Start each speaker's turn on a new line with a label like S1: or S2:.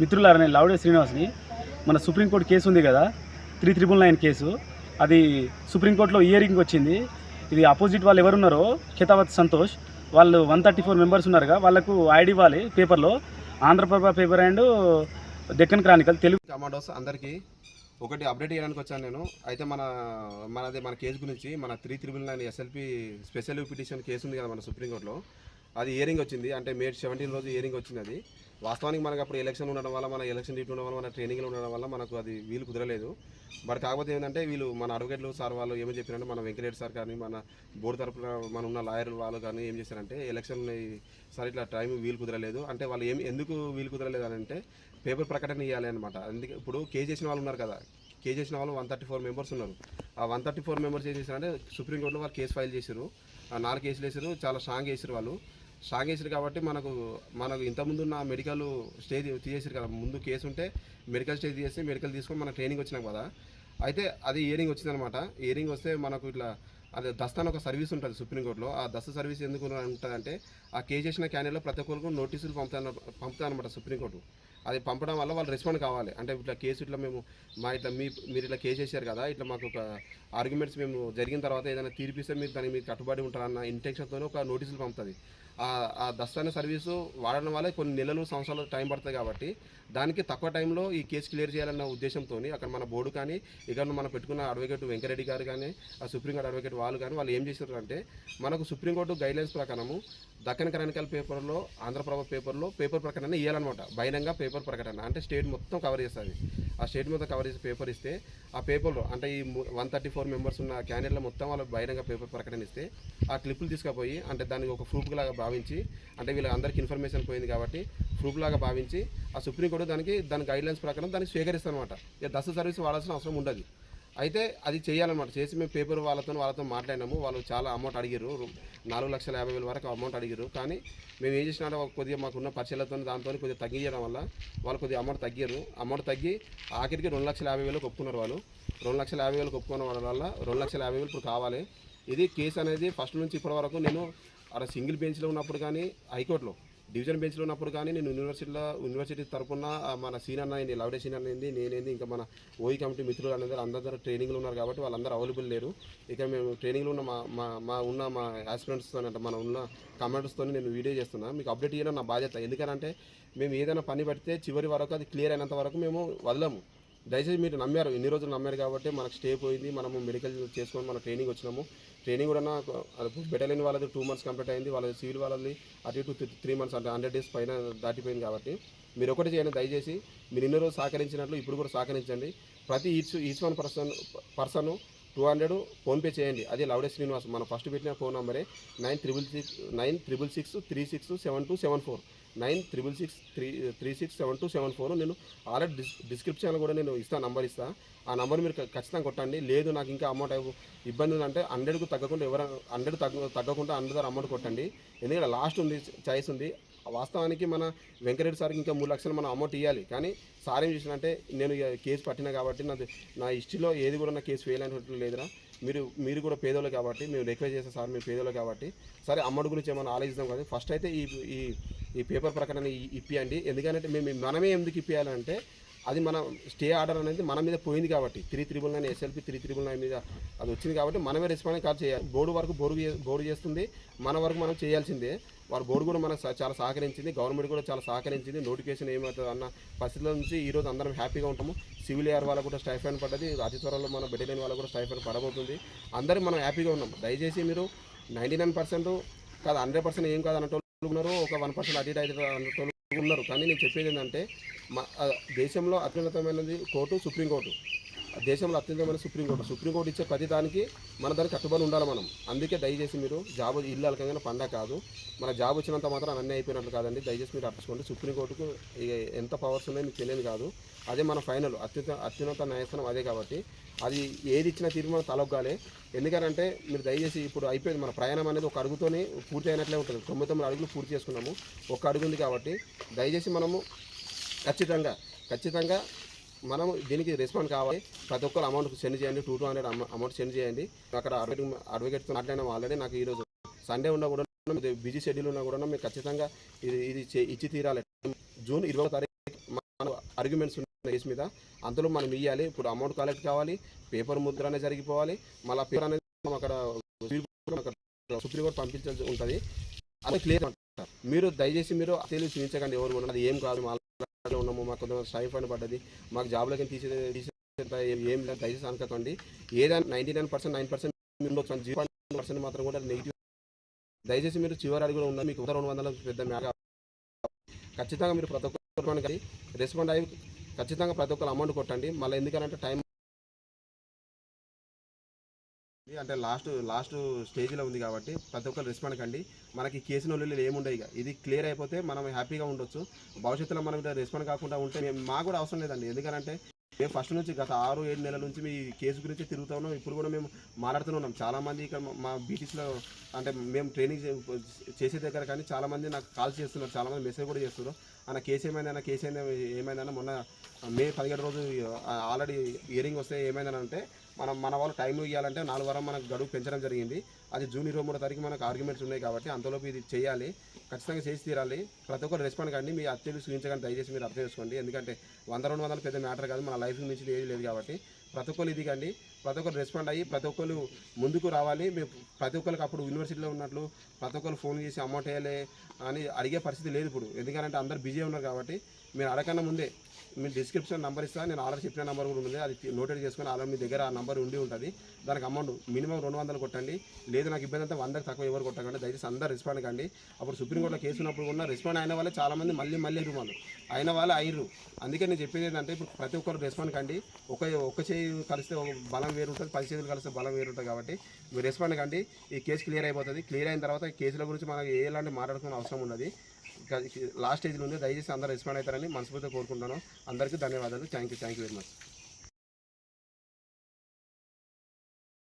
S1: మిత్రులారా నేను లావుడే శ్రీనివాస్ని. మన సుప్రీంకోర్టు కేసు ఉంది కదా త్రీ త్రిబుల్ నైన్ కేసు. అది సుప్రీంకోర్టులో ఇయరింగ్ వచ్చింది. ఇది అపోజిట్ వాళ్ళు ఎవరున్నారో ఖితావత్ సంతోష్ వాళ్ళు వన్ థర్టీ ఫోర్ మెంబర్స్ ఉన్నారుగా వాళ్ళకు ఐడి ఇవ్వాలి పేపర్లో. Andhra Prabha paper and Deccan chronicle Telugu
S2: commandos అందరికీ ఒకటి అప్డేట్ చేయడానికి వచ్చాను నేను. అయితే మన మనది మన కేసు గురించి మన three triple nine SLP special petition case ఉంది కదా మన సుప్రీంకోర్టులో అది ఇయరింగ్ వచ్చింది. అంటే మే సెవెంటీన్ రోజు ఇయరింగ్ వచ్చింది అది. వాస్తవానికి మనకు అప్పుడు ఎలక్షన్ ఉండడం వల్ల మన ఎలక్షన్ డ్యూటీ ఉండడం వల్ల మన ట్రైనింగ్లో ఉండడం వల్ల మనకు అది వీలు కుదరలేదు. బట్ కాకపోతే ఏంటంటే వీళ్ళు మన అడ్వకేట్లు సార్ వాళ్ళు ఏమని చెప్పారంటే మన వెంకటేష్ సార్ కానీ మన బోర్డు తరపున మన ఉన్న లాయర్లు వాళ్ళు కానీ ఏం చేశారంటే ఎలక్షన్ సార్ ఇట్లా టైం వీలు కుదరలేదు. అంటే వాళ్ళు ఏం ఎందుకు వీలు కుదరలేదు అని అంటే పేపర్ ప్రకటన ఇవ్వాలి అనమాట అందుకే ఇప్పుడు కేసు చేసిన వాళ్ళు ఉన్నారు కదా. కేసు చేసిన వాళ్ళు వన్ థర్టీ ఫోర్ మెంబర్స్ ఉన్నారు. ఆ వన్ థర్టీ ఫోర్ మెంబర్స్ ఏం చేశారంటే సుప్రీంకోర్టులో వాళ్ళు కేసు ఫైల్ చేశారు ఆ నాలుగు కేసులు వేసారు చాలా స్ట్రాంగ్ వేసారు వాళ్ళు. సాగేసారు కాబట్టి మనకు మనకు ఇంతకుముందు ఉన్న మెడికల్ స్టే తీసేసారు కదా. ముందు కేసు ఉంటే మెడికల్ స్టే తీసేసి మెడికల్ తీసుకొని మన ట్రైనింగ్ వచ్చినాం కదా. అయితే అది ఇయరింగ్ వచ్చిందనమాట. ఇయరింగ్ వస్తే మనకు ఇట్లా అది దస్తాన్ ఒక సర్వీస్ ఉంటుంది సుప్రీంకోర్టులో ఆ దస్త సర్వీస్ ఎందుకు ఉంటుందంటే ఆ కేసు చేసిన క్యాండిడేట్లో ప్రతి ఒక్కరికి నోటీసులు పంపుతాను పంపుతానమాట సుప్రీంకోర్టు అది పంపడం వల్ల వాళ్ళు రెస్పాండ్ కావాలి. అంటే ఇట్లా కేసు ఇట్లా మేము మా ఇట్లా మీ మీరు ఇట్లా కేసు చేశారు కదా ఇట్లా మాకు ఒక ఆర్గ్యుమెంట్స్ మేము జరిగిన తర్వాత ఏదైనా తీర్పిస్తే మీరు దానికి మీరు కట్టుబడి ఉంటారన్న ఇంటెన్షన్తో ఒక నోటీసులు పంపుతుంది. ఆ దస్తాన సర్వీసు వాడడం వల్ల కొన్ని నెలలు సంవత్సరాలు టైం పడుతుంది కాబట్టి దానికి తక్కువ టైంలో ఈ కేసు క్లియర్ చేయాలన్న ఉద్దేశంతో అక్కడ మన బోర్డు కానీ ఇక్కడ మనం పెట్టుకున్న అడ్వకేట్ వెంకరెడ్డి గారు కానీ ఆ సుప్రీంకోర్టు అడ్వకేట్ వాళ్ళు కానీ వాళ్ళు ఏం చేశారు అంటే మనకు సుప్రీంకోర్టు గైడ్లైన్స్ ప్రకారము దక్కన్ క్రానికల్ పేపర్లో ఆంధ్రప్రభ పేపర్లో పేపర్ ప్రకటన ఇవ్వాలన్నమాట బహిరంగ పేపర్ ప్రకటన అంటే స్టేట్ మొత్తం కవర్ చేస్తుంది. ఆ స్టేట్ మొత్తం కవర్ చేసి పేపర్ ఇస్తే ఆ పేపర్లో అంటే ఈ వన్ థర్టీ ఫోర్ మెంబర్స్ ఉన్న క్యాండిడేట్లో మొత్తం వాళ్ళు బహిరంగ పేపర్ ప్రకటన ఇస్తే ఆ క్లిప్పులు తీసుకుపోయి అంటే దానికి ఒక ప్రూఫ్ లాగా భావించి అంటే వీళ్ళందరికీ ఇన్ఫర్మేషన్ పోయింది కాబట్టి ప్రూఫ్ లాగా భావించి ఆ సుప్రీంకోర్టు దానికి దాని గైడ్లైన్స్ ప్రకారం దానికి స్వీకరిస్తారనమాట ఇక దశ సర్వీస్ వాడాల్సిన అవసరం ఉండదు. అయితే అది చేయాలన్నమాట. చేసి మేము పేపర్ వాళ్ళతో వాళ్ళతో మాట్లాడినాము. వాళ్ళు చాలా అమౌంట్ అడిగారు నాలుగు లక్షల యాభై వేల వరకు అమౌంట్ అడిగారు కానీ మేము ఏం చేసినా కొద్దిగా మాకున్న పరిచయలతో దాంతో కొద్దిగా తగ్గించడం వల్ల వాళ్ళు కొద్దిగా అమౌంట్ తగ్గారు అమౌంట్ తగ్గి ఆఖరికి రెండు లక్షల యాభై వేలకు ఒప్పుకున్నారు వాళ్ళు. రెండు లక్షల యాభై వేలకు ఒప్పుకున్న వాళ్ళ వల్ల రెండు లక్షల యాభై వేలు ఇప్పుడు కావాలి. ఇది కేసు అనేది ఫస్ట్ నుంచి ఇప్పటి వరకు నేను అక్కడ సింగిల్ బెంచ్లో ఉన్నప్పుడు కానీ హైకోర్టులో డివిజన్ బెంచ్లో ఉన్నప్పుడు కానీ నేను యూనివర్సిటీలో యూనివర్సిటీ తరపున మన సీనియర్ అయింది లవడే సీనియర్ అయింది నేనేంది ఇంకా మన ఓయి కమిటీ మిత్రులు అనేది అందరూ ట్రైనింగ్లో ఉన్నారు కాబట్టి వాళ్ళందరూ అవైలబుల్ లేరు. ఇక మేము ట్రైనింగ్లో ఉన్న మా మా ఉన్న మా ఆస్పిరెంట్స్తో అంటే మన ఉన్న కమాండర్స్తో నేను వీడియో చేస్తున్నాను మీకు అప్డేట్ చేయడం నా బాధ్యత. ఎందుకంటే మేము ఏదైనా పని పడితే చివరి వరకు అది క్లియర్ అయినంత వరకు మేము వదలము. దయచేసి మీరు నమ్మారు ఇన్ని రోజులు నమ్మారు కాబట్టి మనకు స్టే పోయింది మనము మెడికల్ చేసుకొని మన ట్రైనింగ్ వచ్చినాము. ట్రైనింగ్ కూడా బెటలిన్ వాళ్ళది టూ మంత్స్ కంప్లీట్ అయింది వాళ్ళది సివిల్ వాళ్ళది అటు ఇటు త్రీ మంత్స్ అంటే హండ్రెడ్ డేస్ పైన దాటిపోయింది కాబట్టి మీరు ఒకటి చేయండి దయచేసి మీరు ఇన్ని రోజు సహకరించినట్లు ఇప్పుడు కూడా సహకరించండి. ప్రతి each each one person person two hundred PhonePe చేయండి. అది లౌడే శ్రీనివాస్ మనం ఫస్ట్ పెట్టిన ఫోన్ నెంబరే nine triple six nine triple six three six seven two seven four nine triple six three three six seven two seven four నేను already డిస్ డిస్క్రిప్షన్లో కూడా నేను ఇస్తాను నంబర్ ఇస్తా. ఆ నంబర్ మీరు ఖచ్చితంగా కొట్టండి. లేదు నాకు ఇంకా అమౌంట్ ఇబ్బంది ఉందంటే హండ్రెడ్కు తగ్గకుండా ఎవరు హండ్రెడ్ తగ్గ తగ్గకుండా హండ్రెడ్ అమౌంట్ కొట్టండి. ఎందుకంటే లాస్ట్ ఉంది చాయిస్ ఉంది. వాస్తవానికి మన వెంకటరెడ్డి సార్కి ఇంకా మూడు లక్షలు మనం అమౌంట్ ఇవ్వాలి కానీ సార్ ఏం చేసినంటే నేను కేసు పట్టినా కాబట్టి నాది నా హిస్టరీలో ఏది కూడా నా కేసు ఫెయిల్ అయినట్లు లేదురా. మీరు మీరు కూడా పేదోళ్ళు కాబట్టి మేము రిక్వెస్ట్ చేస్తాం సార్ మీరు పేదోళ్ళు కాబట్టి. సరే అమ్మడి గురించి ఏమైనా ఆలోచిద్దాం కదా. ఫస్ట్ అయితే ఈ ఈ ఈ పేపర్ ప్రకటన ఇప్పియండి. ఎందుకంటే మేము మనమే ఎందుకు ఇప్పియాలంటే అది మన స్టే ఆర్డర్ అనేది మన మీద పోయింది కాబట్టి. Three triple nine SLP three triple nine మీద అది వచ్చింది కాబట్టి మనమే రెస్పాండ్ కాల్ చేయాలి బోర్డు వరకు బోర్డు చే- బోర్డు చేస్తుంది. మన వరకు మనం చేయాల్సిందే. వారు బోర్డు కూడా మనకు చాలా సహకరించింది. గవర్నమెంట్ కూడా చాలా సహకరించింది. నోటిఫికేషన్ ఏమవుతుంది అన్న పరిస్థితుల నుంచి ఈరోజు అందరం హ్యాపీగా ఉంటాము. సివిల్ ఏఆర్ వాళ్ళకు కూడా స్టైఫైన్ పడ్డది. అతి త్వరలో మన బెటలియన్ వాళ్ళకు కూడా స్టైఫైన్ పడబోతుంది. అందరం మనం హ్యాపీగా ఉన్నాం. దయచేసి మీరు నైంటీ నైన్ పర్సెంట్ కాదు హండ్రెడ్ పర్సెంట్ ఏం కాదు అన్నట్టు ఉన్నారు ఒక వన్ పర్సెంట్ అటు ఇటు ఉన్నారు. కానీ నేను చెప్పేది ఏంటంటే మా దేశంలో అత్యున్నతమైనది కోర్టు సుప్రీంకోర్టు దేశంలో అత్యున్నతమైన సుప్రీంకోర్టు. సుప్రీంకోర్టు ఇచ్చే ప్రతి దానికి మన దానికి కట్టుబడి ఉండాలి మనం. అందుకే దయచేసి మీరు జాబ్ ఇల్లు అలకంగా పండగ కాదు. మన జాబ్ వచ్చినంత మాత్రం అన్నీ అయిపోయినట్లు కాదండి. దయచేసి మీరు అర్థసుకోండి సుప్రీంకోర్టుకు ఎంత పవర్స్ ఉన్నాయో మీకు తెలియదు కాదు. అదే మన ఫైనల్ అత్యుత అత్యున్నత న్యాయస్థానం అదే కాబట్టి. అది ఏది ఇచ్చిన తీర్మానం తలొగ్గాలి. ఎందుకంటే మీరు దయచేసి ఇప్పుడు అయిపోయింది మన ప్రయాణం అనేది ఒక అడుగుతోనే పూర్తి అయినట్లే ఉంటుంది. తొమ్మిది తొమ్మిది అడుగులు పూర్తి చేసుకున్నాము. ఒక అడుగు ఉంది కాబట్టి దయచేసి మనము ఖచ్చితంగా ఖచ్చితంగా మనం దీనికి రెస్పాండ్ కావాలి. ప్రతి ఒక్కరు అమౌంట్ సెండ్ చేయండి. Two two hundred amount send చేయండి. అక్కడ అడ్వకేట్ అడ్వకేట్తో మాట్లాడినాం ఆల్రెడీ నాకు ఈరోజు. సండే ఉన్నా కూడా బిజీ షెడ్యూల్ ఉన్నా కూడా మేము ఖచ్చితంగా ఇది ఇది ఇచ్చి తీరాలి. జూన్ ఇరవై తారీఖు ఆర్గ్యుమెంట్స్ ఉన్న కేసు మీద. అందులో మనం ఇవ్వాలి ఇప్పుడు అమౌంట్ కలెక్ట్ కావాలి. పేపర్ ముద్ర అనేది జరిగిపోవాలి. మళ్ళీ పేపర్ అనేది మనం అక్కడ సుప్రీంకోర్టు పంపించాల్సి ఉంటుంది. అది క్లియర్ అంటారు మీరు దయచేసి మీరు తెలివి చూపించకండి ఎవరు అది ఏం కాదు మా ఉన్నాము మాకు కొంత స్టైఫ్ అని పడ్డది. మాకు జాబ్లకి తీసే ఏం లేదు దయచేసి అనుకోకండి ఏదైనా ninety nine percent nine percent zero point percent మాత్రం కూడా నెగిటివ్ దయచేసి మీరు చివరి అడుగులో ఉన్నా మీకు రెండు వందల పెద్ద మ్యాటర్ ఖచ్చితంగా మీరు ప్రతి ఒక్కరు రెస్పాండ్ అయ్యి ఖచ్చితంగా ప్రతి ఒక్కరు అమౌంట్ కొట్టండి. మళ్ళీ ఎందుకంటే టైం అంటే లాస్ట్ లాస్ట్ స్టేజ్లో ఉంది కాబట్టి ప్రతి ఒక్కరు రెస్పాండ్ కండి. మనకి కేసు నొల్లు ఏముండవు ఇక. ఇది క్లియర్ అయిపోతే మనం హ్యాపీగా ఉండొచ్చు. భవిష్యత్తులో మనం రెస్పాండ్ కాకుండా ఉంటే మేము మాకు కూడా అవసరం లేదండి. ఎందుకంటే మేము ఫస్ట్ నుంచి గత ఆరు ఏడు నెలల నుంచి మీ కేసు గురించి తిరుగుతూ ఉన్నాం. ఇప్పుడు కూడా మేము మాట్లాడుతూనే ఉన్నాం. చాలామంది ఇక్కడ మా- బీటీస్లో అంటే మేము ట్రైనింగ్ చే- చేసే దగ్గర కానీ చాలామంది నాకు కాల్ చేస్తున్నారు. చాలామంది మెసేజ్ కూడా చేస్తున్నారు. అన్న కేసు ఏమైందన్న కేసు ఏంది ఏమైందన్న మొన్న మే పదిహేడు రోజు ఆల్రెడీ ఇయరింగ్ వస్తే ఏమైందని అంటే మనం మన వాళ్ళు టైం ఇవ్వాలంటే నాలుగు వారం మనకు గడువు పెంచడం జరిగింది. అది జూన్ ఇరవై మూడో తారీఖు మనకు ఆర్గ్యుమెంట్స్ ఉన్నాయి కాబట్టి అంతలోపు ఇది చేయాలి. ఖచ్చితంగా చేసి తీరాలి. ప్రతి ఒక్కరు రెస్పాండ్ కానీ మీ అత్యలు సూచించకండి దయచేసి మీరు అర్థం చేసుకోండి. ఎందుకంటే వంద రెండు వందలు పెద్ద మ్యాటర్ కాదు. మన లైఫ్ నుంచి ఏది లేదు కాబట్టి ప్రతి ఒక్కరు ఇది కానీ ప్రతి ఒక్కరు రెస్పాండ్ అయ్యి ప్రతి ఒక్కరు ముందుకు రావాలి. మేము ప్రతి ఒక్కరికి అప్పుడు యూనివర్సిటీలో ఉన్నట్లు ప్రతి ఒక్కరు ఫోన్ చేసి అమౌంట్ వేయాలి అని అడిగే పరిస్థితి లేదు ఇప్పుడు. ఎందుకంటే అందరు బిజీ ఉన్నారు కాబట్టి మీరు అడగకన్నా ముందే మీ డిస్క్రిప్షన్ నెంబర్ ఇస్తా నేను ఆర్డర్ చెప్పిన నెంబర్ కూడా ఉంది. అది నోటెడ్ చేసుకుని ఆల్రెడీ మీ దగ్గర ఆ నెంబర్ ఉండి ఉంటుంది. దానికి అమౌంట్ మినిమం రెండు వందలు కొట్టండి. లేదు నాకు ఇబ్బంది అంతా వందకు తక్కువ ఎవరు కొట్టకండి. దయచేసి అందరు రెస్పాండ్ కండి. అప్పుడు సుప్రీంకోర్టులో కేసు ఉన్నప్పుడు కూడా రెస్పాండ్ అయిన వాళ్ళే చాలామంది మళ్ళీ మళ్ళీ ఎదురు వాళ్ళు. అయిన వాళ్ళు అయ్యారు అందుకే నేను చెప్పేది ఏంటంటే ఇప్పుడు ప్రతి ఒక్కరు రెస్పాండ్ కండి. ఒక ఒక చేయి కలిస్తే ఒక బలం వేరు ఉంటుంది పది చేతులు కలిస్తే బలం వేరు ఉంటుంది కాబట్టి మీరు రెస్పాండ్ కండి. ఈ కేసు క్లియర్ అయిపోతుంది. క్లియర్ అయిన తర్వాత కేసుల గురించి మనకి ఎలాంటి మాట్లాడుకునే అవసరం ఉన్నది. లాస్ట్ స్టేజ్లో ఉంది. దయచేసి అందరూ రెస్పాండ్ అవుతారని మనస్ఫూర్తిగా కోరుకుంటున్నాను. అందరికీ ధన్యవాదాలు. Thank you thank you very much